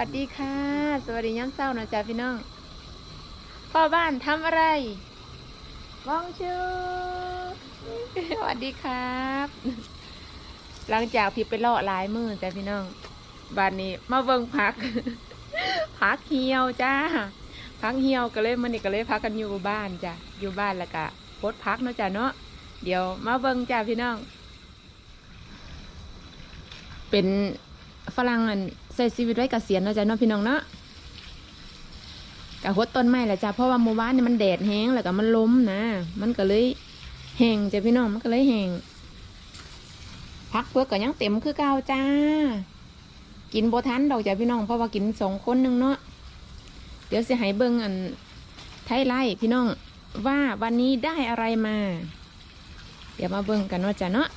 วัสดีค่ะ สวัสดีย้ำเศร้านะจ๊ะพี่น้อง พ่อบ้านทำอะไรมองชูสวัสดีครับ หลังจากพี่ไปเลาะหลายมือจ้ะพี่น้องบ้านนี้มาเบิ่งพักพักเหี่ยวจ้าพักเหี่ยวก็เลยมันนี่ก็เลยพักกันอยู่บ้านจ้ะอยู่บ้านแล้วก็โพดพักเนาะจ้ะเนาะเดี๋ยวมาเบิ่งจ้ะพี่น้อง เป็นฝรั่งอัน ใส่ชีวิตไว้เกษียณเนาะจ้ะเนาะพี่น้องเนาะกะหดต้นไม้แหละจ้ะเพราะว่าเมื่อวานนี่มันแดดแห้งแล้วก็มันล้มนะ มันก็เลยแห้งจ้ะพี่น้องมันก็เลยแห้งพักเพื่อก็ยังเต็มคือเก่าจ้า กินโบทันดอกจ้ะพี่น้องเพราะว่ากินสองคนหนึงเนาะเดี๋ยวสิให้เบิ่งอันไทยไล่พี่น้องว่าวันนี้ได้อะไรมา เดี๋ยวมาเบิ่งกันว่าจ้ะเนาะ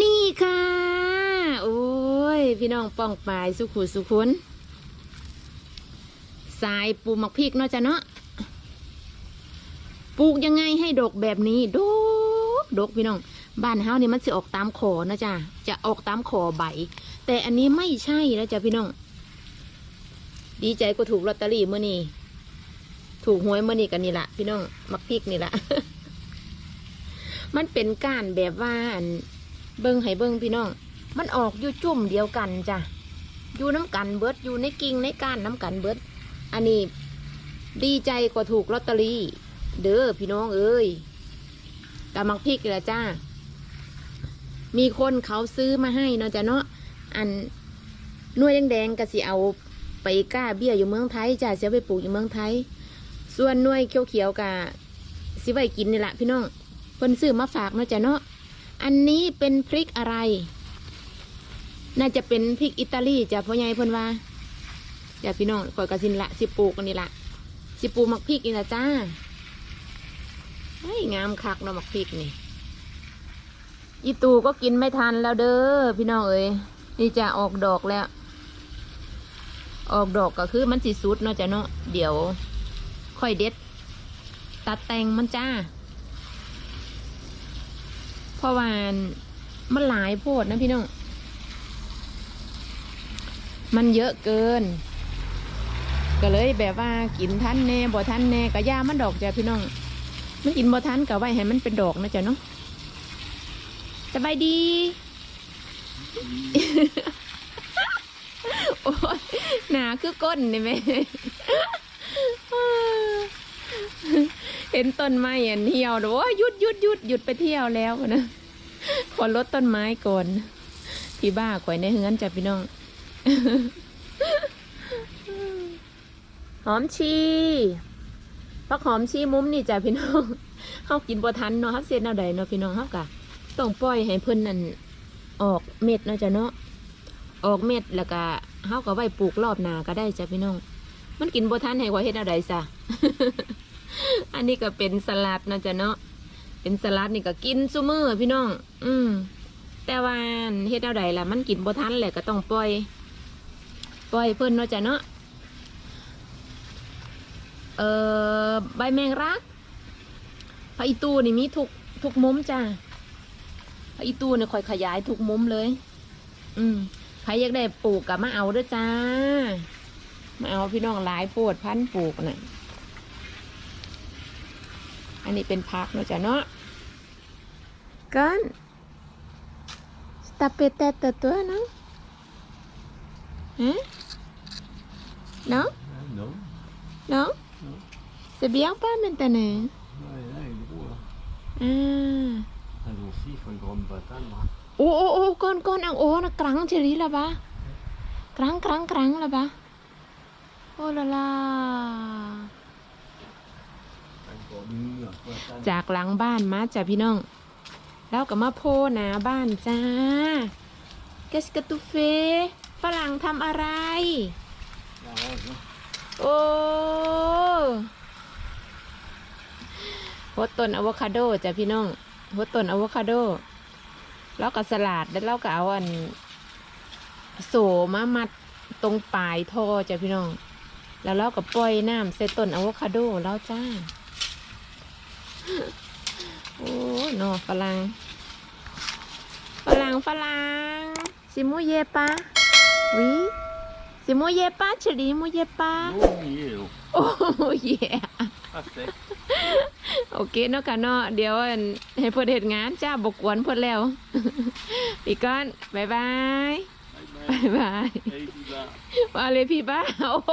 นี่ ค่ะ โอ้ย พี่น้องป้องปายสุขุสุขุนสายปูหมักพริกเนาะจ้ะเนาะปลูกยังไงให้ดกแบบนี้ดกดกพี่น้อง บ้านเฮานี่มันสิออกตามขอนะจ้ะจะออกตามขอใบ แต่อันนี้ไม่ใช่แล้วจ้ะพี่น้อง ดีใจก็ถูกลอตเตอรี่เมื่อนี้ถูกหวยเมื่อนี้กันนี่ละพี่น้องหมักพริกนี่ละมันเป็นกานแบบว่าอัน เบิ้งให้เบิ้งพี่น้อง มันออกอยู่จุ่มเดียวกันจ้ะ อยู่น้ำกันเบิดอยู่ในกิ่งในก้านน้ำกันเบิด อันนี้ดีใจกว่าถูกลอตเตอรี่ เด้อพี่น้องเอ้ยกำมักพริกแหละจ้า มีคนเขาซื้อมาให้เนาะจ้ะเนาะ อันนวยแดงๆก็สิเอาไปก้าเบี้ยอยู่เมืองไทยจ้ะเสียไปปลูกอยู่เมืองไทย ส่วนนวยเขียวๆกะสิไว้กินนี่แหละพี่น้องเพิ่นซื้อมาฝากเนาะจ้ะเนาะ อันนี้เป็นพริกอะไร น่าจะเป็นพริกอิตาลีจ้ะพ่อใหญ่เพิ่นว่าจ้ะพี่น้องข่อยกระสินละสิปลูกอันนี้ละสิปลูกหมักพริกนี่ละจ้าเฮ้ยงามคักเนาะหมักพริกนี่อีตูก็กินไม่ทันแล้วเด้อพี่น้องเอ้ยนี่จะออกดอกแล้ว ออกดอกก็คือมันสิสุดเนาะจ้ะเนาะเดี๋ยว ค่อยเด็ด ตัดแต่งมันจ้า ราะว่ามันหลายโพดนะพี่น้อง มันเยอะเกิน ก็เลยแบบว่ากินทันแน่บ่ทันแน่ก็ย่ามันดอกจ้ะพี่น้อง มันกินบ่ทันก็ไว้ให้มันเป็นดอกนะจ๊ะเนาะสบายดี โอ้ยหนาคือก้นนี่แม่ ห็นต้นไม้อันเหี่ยวเดี๋ยวโอ้ยหยุดหยุดหยุดหยุดไปเที่ยวแล้วนะขอลดต้นไม้ก่อนพี่บ้าข่อยในเฮือนจ้ะพี่น้องหอมชีพักหอมชีมุ้มนี่จ้ะพี่น้องเฮากินบ่ทันเนาะเฮาเสียแนวใดเนาะพี่น้องเฮากะต้องปล่อยให้เพิ่นนั่นออกเม็ดเนาะจ้ะเนาะออกเม็ดแล้วก็เฮาก็ไว้ปลูกรอบนาก็ได้จ้ะพี่น้อง มันกินบ่ทันให้ข่อยเฮ็ดแนวใดซะ อันนี้ก็เป็นสลัดเนาะจ้ะเนาะ เป็นสลัดนี่ก็กินซุมือพี่น้อง อืม แต่ว่าเฮ็ดเอาใดล่ะ มันกินบ่ทันแหละก็ต้องปล่อย ปล่อยเพิ่นเนาะจ้ะเนาะ เอ่อ ใบแมงรักพระอีตูนี่มีทุกทุกมุมจ้ะพระอีตูเนี่ยคอยขยายทุกมุมเลย อืมใครอยากได้ปลูกกับมาเอาด้อจ้า มาเอาพี่น้องหลายโปวดพันปลูกน่ะ อันนี้เป็นพักเนาะจ้ะเนาะกัน sta petata tua no hein non Ah, non. non c'est bien pas maintenant Ouais, là, il est gros, là. ah Ah, donc, si, il faut une grande patate, là. โอ้โอ้โอ้ก้อนก้อนอังโอ้นะกรังเฉลีละบะกรัง จากหลังบ้านมาจ้ะพี่น้อง แล้วก็มาโพนาบ้านจ้าเกสกตูเฟฝรั่งทำอะไร โอ้หัวต้นอะโวคาโดจ้ะพี่น้องหัวต้นอะโวคาโด แล้วก็สลัดแล้วก็เอาอัน โสมามัดตรงปลายท่อจ้ะพี่น้อง แล้วเราก็ปล่อยน้ำใส่ต้นอะโวคาโดแล้วจ้า โอ้ห นอฝรั่งฝรั่งฝรั่ง C'est mouillé pas Oui C'est mouillé pas, chérie, mouillé pas Mouillé, oh. Oh, mouillé Ah, sec. โอเคเนาะค่ะเนาะเดี๋ยวอันให้เพื่อนเฮ็ดงานจ้าบกวนเพื่อนแล้วอีกก้อนบายบาย Bye บาย bye. บาย Hey, Diva. มาเลยพี่บ้าโอ้โห